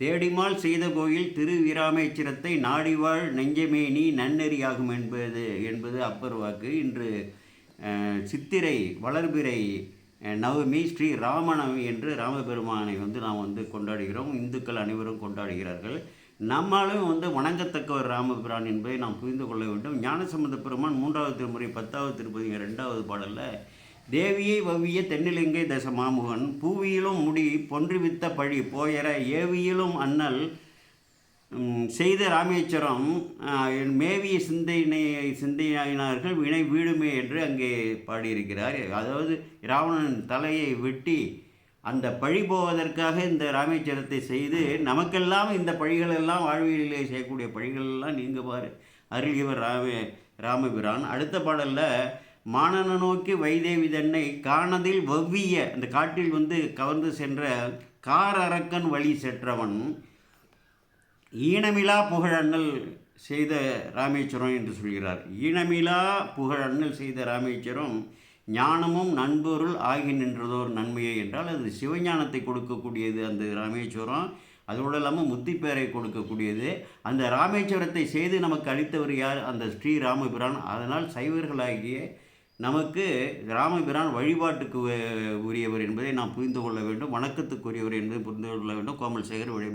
தேடிமால் செய்த கோயில் திருவிராமேச்சிரத்தை நாடிவாழ் நெஞ்சமேனி நன்னெறியாகும் என்பது என்பது அப்பர் வாக்கு இன்று சித்திரை வளர்பிறை நவமி ஸ்ரீ ராமநவமி என்று ராமபெருமானை வந்து நாம் வந்து கொண்டாடுகிறோம். இந்துக்கள் அனைவரும் கொண்டாடுகிறார்கள். நம்மாலும் வந்து வணங்கத்தக்க ஒரு ராமபிரான் என்பதை நாம் புரிந்து கொள்ள வேண்டும். ஞானசம்பந்த பெருமான் மூன்றாவது திருமுறை பத்தாவது திருப்பதி ரெண்டாவது பாடலில் தேவியை வவ்விய தென்னிலங்கை தச மாமுகன் பூவியிலும் முடி பொன்றுவித்த பழி போயர ஏவியிலும் அண்ணல் செய்த ராமேஸ்வரம் மேவிய சிந்தையினை சிந்தையினார்கள் வினை வீடுமே என்று அங்கே பாடியிருக்கிறார். அதாவது ராவணன் தலையை வெட்டி அந்த பழி போவதற்காக இந்த ராமேஸ்வரத்தை செய்து நமக்கெல்லாம் இந்த பழிகளெல்லாம் வாழ்வியலிலே செய்யக்கூடிய பழிகளெல்லாம் நீங்குவார். அருளியவர் ராமே ராமபிரான். அடுத்த பாடலில் மானன நோக்கி வைதேவி தன்னை காணதில் வவ்விய அந்த காட்டில் வந்து கவர்ந்து சென்ற கார் அரக்கன் வழி சென்றவன் ஈனமிலா புகழண்ணல் செய்த ராமேஸ்வரம் என்று சொல்கிறார். ஈனமிலா புகழண்ணல் செய்த ராமேஸ்வரம் ஞானமும் நண்பொருள் ஆகி நின்றதோர் நன்மையை என்றால் அது சிவஞானத்தை கொடுக்கக்கூடியது அந்த ராமேஸ்வரம். அதோடு இல்லாமல் முத்திப்பேரை கொடுக்கக்கூடியது. அந்த ராமேஸ்வரத்தை செய்து நமக்கு அளித்தவர் யார்? அந்த ஸ்ரீ ராமபிரான். அதனால் சைவர்களாகிய நமக்கு ராமபிரான் வழிபாட்டுக்கு உரியவர் என்பதை நாம் புரிந்து கொள்ள வேண்டும் வணக்கத்துக்குரியவர் என்பதை புரிந்து கொள்ள வேண்டும். கோமல் சேகர் விடைபெறும்